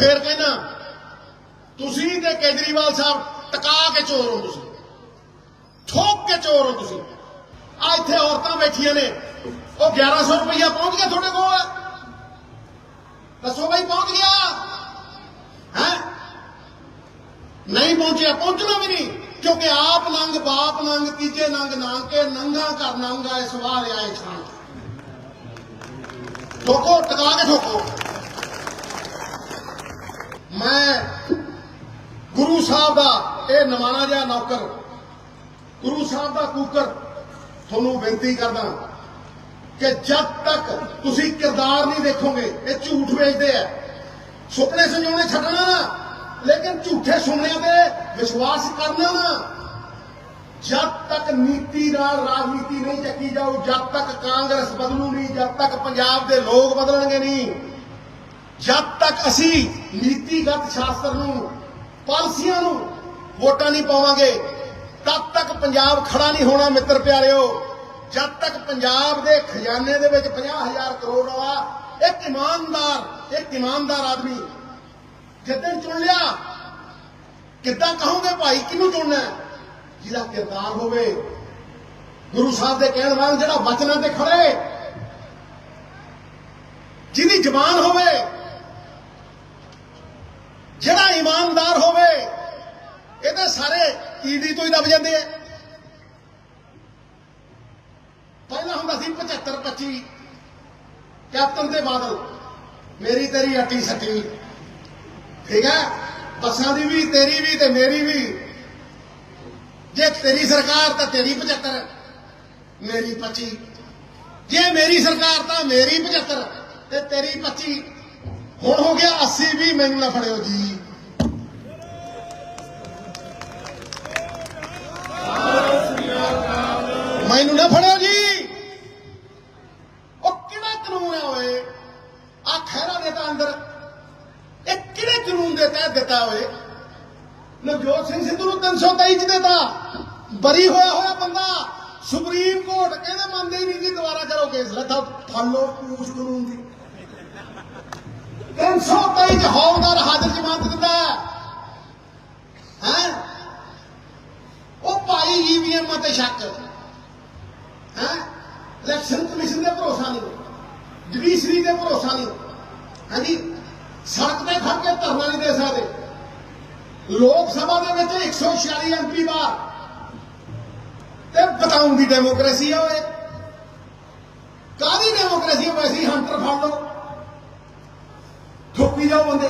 ਫੇਰ ਕਹਿਣਾ ਤੁਸੀਂ ਤੇ ਕੇਜਰੀਵਾਲ ਸਾਹਿਬ ਟਕਾ ਕੇ ਚੋਰ ਹੋ ਤੁਸੀਂ। ਠੋਕ ਕੇ ਚੋਰ ਹੋ ਤੁਸੀਂ। ਆ ਇੱਥੇ ਔਰਤਾਂ ਬੈਠੀਆਂ ਨੇ। ਉਹ 1100 ਰੁਪਇਆ ਪਹੁੰਚ ਗਿਆ ਤੁਹਾਡੇ ਕੋਲ? ਦੱਸੋ ਬਈ ਪਹੁੰਚ ਗਿਆ? ਹੈ? ਨਹੀਂ ਪਹੁੰਚਿਆ, ਪਹੁੰਚਣਾ ਵੀ ਨਹੀਂ। ਕਿਉਂਕਿ ਆਪ ਨੰਗ, ਬਾਪ ਨੰਗ, ਤੀਜੇ ਨੰਗ ਨਾ ਕੇ ਨੰਗਾ ਕਰ ਨੰਗਾ, ਇਸ ਵਾਰ ਆਏ ਛਾਂ ਠੋਕੋ, ਟਕਾ ਕੇ ਠੋਕੋ। ਗੁਰੂ ਸਾਹਿਬ ਦਾ ਇਹ ਨਵਾਣਾ ਜਿਹਾ ਨੌਕਰ, ਗੁਰੂ ਸਾਹਿਬ ਦਾ ਕੂਕਰ, ਤੁਹਾਨੂੰ ਬੇਨਤੀ ਕਰਦਾ ਕਿ ਜਦ ਤੱਕ ਤੁਸੀਂ ਕਿਰਦਾਰ ਨਹੀਂ ਦੇਖੋਗੇ, ਇਹ ਝੂਠ ਵੇਚਦੇ ਆ। ਸੁਪਨੇ ਸੰਜੋਣੇ ਛੱਡਣਾ ਨਾ, ਲੇਕਿਨ ਝੂਠੇ ਸੁਪਨਿਆਂ ਤੇ ਵਿਸ਼ਵਾਸ ਕਰਨਾ ਨਾ। ਜਦ ਤੱਕ ਨੀਤੀ ਨਾਲ ਰਾਜਨੀਤੀ ਨਹੀਂ ਚੱਕੀ ਜਾਊ, ਜਦ ਤੱਕ ਕਾਂਗਰਸ ਬਦਲੂ ਨਹੀਂ, ਜਦ ਤੱਕ ਪੰਜਾਬ ਦੇ ਲੋਕ ਬਦਲਣਗੇ ਨਹੀਂ, ਜਦ ਤੱਕ ਅਸੀਂ ਨੀਤੀਗਤ ਸ਼ਾਸਤਰ ਨੂੰ ਪਾਲਸੀਆਂ ਨੂੰ ਵੋਟਾਂ ਨਹੀਂ ਪਾਵਾਂਗੇ। ਤਦ ਤੱਕ ਪੰਜਾਬ ਖੜਾ ਨਹੀਂ ਹੋਣਾ ਮਿੱਤਰ ਪਿਆਰਿਓ। ਜਦ ਤੱਕ ਪੰਜਾਬ ਦੇ ਖਜ਼ਾਨੇ ਦੇ ਵਿੱਚ 50000 ਕਰੋੜ ਵਾਲਾ ਇੱਕ ਇਮਾਨਦਾਰ ਇੱਕ ਇਮਾਨਦਾਰ ਆਦਮੀ ਜਿੱਦਣ ਚੁਣ ਲਿਆ, ਕਿੱਦਾਂ ਕਹੋਗੇ ਭਾਈ, ਕਿਹਨੂੰ ਚੁਣਨਾ ਜਿਹਦਾ ਕਿਰਦਾਰ ਹੋਵੇ, ਗੁਰੂ ਸਾਹਿਬ ਦੇ ਕਹਿਣ ਵਾਂਗ ਜਿਹੜਾ ਵਚਨਾਂ ਤੇ ਖੜੇ, ਜਿਹਦੀ ਜ਼ਬਾਨ ਹੋਵੇ ਜਿਹੜਾ ਇਮਾਨਦਾਰ ਹੋਵੇ ਇਹਦੇ ਸਾਰੇ ਈਡੀ ਤੋਂ ਹੀ ਦਬ ਜਾਂਦੇ ਆ। ਪਹਿਲਾਂ ਹੁੰਦਾ ਸੀ 75 25 ਕੈਪਟਨ ਤੇ ਬਾਦਲ ਮੇਰੀ ਤੇਰੀ ਅੱਟੀ ਸੱਟੀ ਠੀਕ ਹੈ? ਬੱਸਾਂ ਦੀ ਵੀ, ਤੇਰੀ ਵੀ ਤੇ ਮੇਰੀ ਵੀ। ਜੇ ਤੇਰੀ ਸਰਕਾਰ ਤਾਂ ਤੇਰੀ 75 ਮੇਰੀ 25 ਜੇ ਮੇਰੀ ਸਰਕਾਰ ਤਾਂ ਮੇਰੀ 75 ਤੇ ਤੇਰੀ 25 ਹੁਣ ਹੋ ਗਿਆ 80 ਵੀ ਮੈਨੂੰ ਨਾ ਫੜਿਓ ਜੀ। ਮੈਨੂੰ ਨਾ ਫੜਿਓ ਜੀ। ਉਹ ਕਿਹੜਾ ਕਾਨੂੰਨ ਹੈ ਓਏ? ਆ ਖੈਰਾ ਦੇ ਤਾਂ ਅੰਦਰ ਇਹ ਕਿਹੜੇ ਕਾਨੂੰਨ ਦੇ ਤਹਿਤ ਦਿੱਤਾ ਓਏ? ਨਵਜੋਤ ਸਿੰਘ ਸਿੱਧੂ ਨੂੰ 323 ਚ ਦਿੱਤਾ। ਬਰੀ ਹੋਇਆ ਹੋਇਆ ਬੰਦਾ। ਸੁਪਰੀਮ ਕੋਰਟ ਕਹਿੰਦੇ ਮੰਨਦੇ ਹੀ ਨਹੀਂ ਜੀ, ਦੁਬਾਰਾ ਕਰੋ ਕੇਸ। ਲੱਥਾ ਫਾਲੋ ਪੂਛ ਕਾਨੂੰਨ ਦੀ। 323 ਚ ਹੌਲਦਾਰ ਹਾਜ਼ਰ ਜ਼ਮਾਨਤ ਦਿੰਦਾ ਹੈ? ਉਹ ਭਾਈ ਈਵੀਐਮ ਤੇ ਸ਼ੱਕ। ਇਲੈਕਸ਼ਨ ਕਮਿਸ਼ਨ ਦੇ ਭਰੋਸਾ ਨਹੀਂ। ਜੁਡੀਸ਼ਰੀ ਦੇ ਭਰੋਸਾ ਨਹੀਂ। ਹਾਂਜੀ, ਸੜਕ ਤੇ ਖੜ ਕੇ ਧਰਨਾ ਨਹੀਂ ਦੇ ਸਕਦੇ। ਲੋਕ ਸਭਾ ਦੇ ਵਿੱਚ 146 ਐਮਪੀ ਬਾਹਰ। ਤੇ ਬਤਾਉਂ ਦੀ ਡੈਮੋਕ੍ਰੇਸੀ ਆ ਓਏ। ਕਾਦੀ ਡੈਮੋਕ੍ਰੇਸੀ ਵੈਸੀ ਹੰਟਰ ਫੜ ਲਓ। ਠੋਕੀ ਜਾਓ ਬੰਦੇ।